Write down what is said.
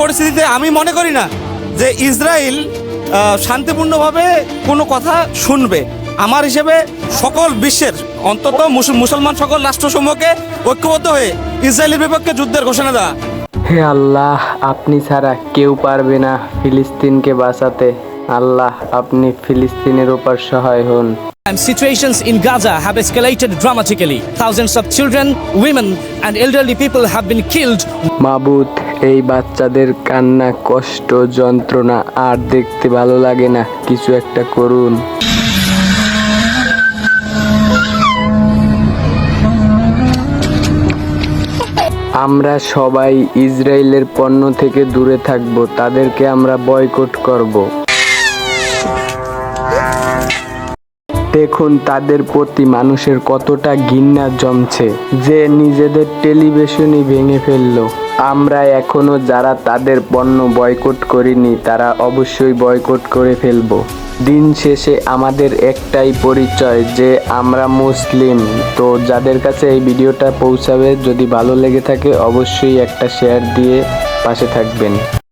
পরিস্থিতিতে আমি মনে করি না যে ইসরায়েল শান্তিপূর্ণভাবে কোনো কথা শুনবে। আমার হিসেবে সকল বিশ্বের অন্তত মুসল- মুসলমান সকল রাষ্ট্রসমূহকে ঐক্যবদ্ধ হয়ে ইসরায়েলের বিপক্ষে যুদ্ধের ঘোষণা দেওয়া। হে আল্লাহ আপনি ছাড়া কেউ পারবে না ফিলিস্তিনকে বাঁচাতে। আল্লাহ আপনি ফিলিস্তিনের ওপর সহায় হন। And situations in Gaza have escalated dramatically. Thousands of children, women, and elderly people have been killed. মাবুত এই বাচ্চাদের কান্না, কষ্ট, যন্ত্রণা আর দেখতে ভালো লাগে না। কিছু একটা করুন। আমরা সবাই ইসরায়েলের পণ্য থেকে দূরে থাকব। তাদেরকে আমরা বয়কট করব। দেখুন, তাদের প্রতি মানুষের কতটা ঘৃণা জমছে। যে নিজেদের টেলিভিশনই ভেঙে ফেলল। আমরা এখনও যারা তাদের পণ্য বয়কট করিনি, তারা অবশ্যই বয়কট করে ফেলব। দিন শেষে আমাদের একটাই পরিচয় যে আমরা মুসলিম। তো যাদের কাছে এই ভিডিওটা পৌঁছাবে, যদি ভালো লেগে থাকে, অবশ্যই একটা শেয়ার দিয়ে পাশে থাকবেন।